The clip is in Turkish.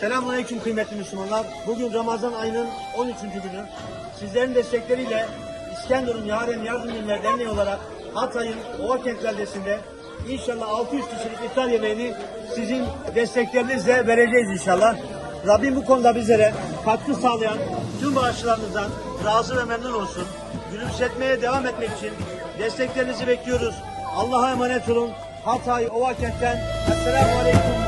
Selamünaleyküm kıymetli Müslümanlar. Bugün Ramazan ayının 13. günü. Sizlerin destekleriyle İskenderun Yaren Yardım Günler Derneği olarak Hatay'ın Ovakent beldesinde inşallah 600 kişilik iftar yemeğini sizin desteklerinizle vereceğiz inşallah. Rabbim bu konuda bizlere katkı sağlayan tüm bağışçılarımızdan razı ve memnun olsun. Gülümsetmeye devam etmek için desteklerinizi bekliyoruz. Allah'a emanet olun. Hatay Ovakent'ten Esselamu Aleyküm.